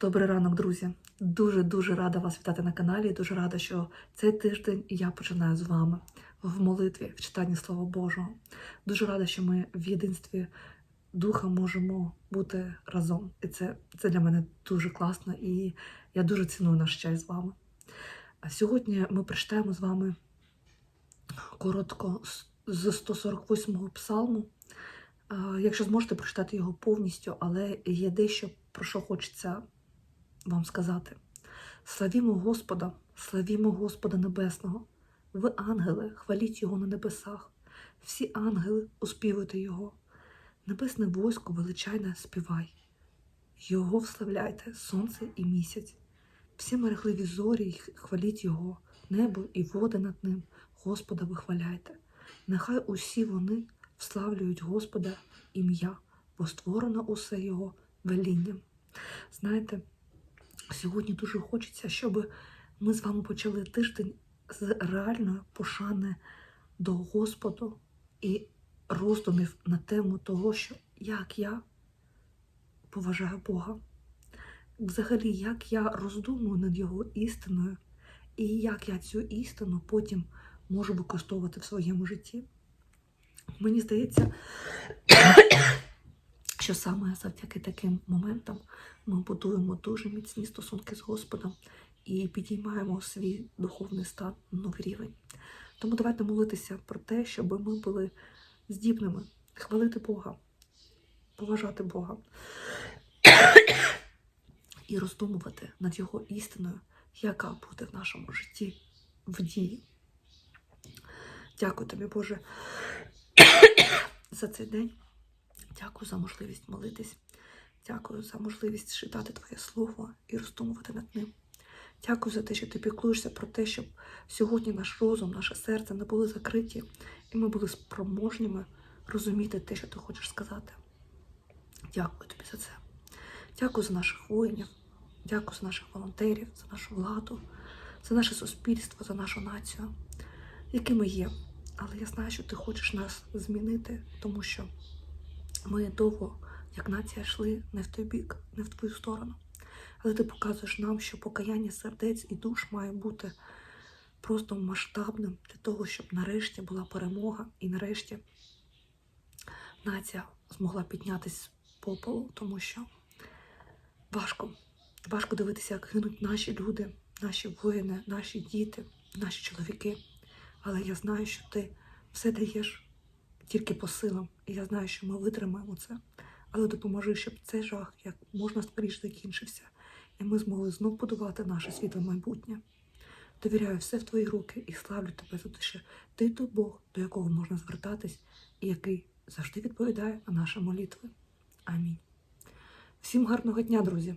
Добрий ранок, друзі. Дуже дуже рада вас вітати на каналі. Дуже рада, що цей тиждень я починаю з вами в молитві, в читанні Слова Божого. Дуже рада, що ми в єдинстві духа можемо бути разом. І це, це для мене дуже класно, і я дуже ціную наш час з вами. А сьогодні ми прочитаємо з вами коротко з 148-го псалму. Якщо зможете прочитати його повністю, але є дещо, про що хочеться вам сказати. Славімо Господа, славімо Господа Небесного. Ви, ангели, хваліть Його на небесах. Всі ангели оспівуйте Його. Небесне войско величайне співай. Його вславляйте, сонце і місяць. Всі мерехливі зорі хваліть Його, небо і води над ним, Господа вихваляйте. Нехай усі вони вславлюють Господа ім'я, бо створено усе Його велінням. Знаєте, сьогодні дуже хочеться, щоб ми з вами почали тиждень з реальної пошани до Господу і роздумів на тему того, що як я поважаю Бога. Взагалі, як я роздумую над Його істиною, і як я цю істину потім можу використовувати в своєму житті. Мені здається, що саме завдяки таким моментам ми будуємо дуже міцні стосунки з Господом і підіймаємо свій духовний стан на новий рівень. Тому давайте молитися про те, щоб ми були здібними хвалити Бога, поважати Бога і роздумувати над Його істиною, яка буде в нашому житті в дії. Дякую тобі, Боже, за цей день. Дякую за можливість молитись. Дякую за можливість читати Твоє Слово і роздумувати над ним. Дякую за те, що ти піклуєшся про те, щоб сьогодні наш розум, наше серце не були закриті, і ми були спроможніми розуміти те, що ти хочеш сказати. Дякую тобі за це. Дякую за наших воїнів, дякую за наших волонтерів, за нашу владу, за наше суспільство, за нашу націю, якими є. Але я знаю, що ти хочеш нас змінити, тому що ми довго, як нація, йшли не в той бік, не в твою сторону. Але ти показуєш нам, що покаяння сердець і душ має бути просто масштабним для того, щоб нарешті була перемога і нарешті нація змогла піднятися з попелу, тому що важко. Важко дивитися, як гинуть наші люди, наші воїни, наші діти, наші чоловіки. Але я знаю, що ти все даєш тільки по силам. І я знаю, що ми витримаємо це. Але допоможи, щоб цей жах як можна скоріше закінчився, і ми змогли знов будувати наше світле майбутнє. Довіряю все в твої руки і славлю тебе за те, що ти той Бог, до якого можна звертатись, і який завжди відповідає на наші молитви. Амінь. Всім гарного дня, друзі!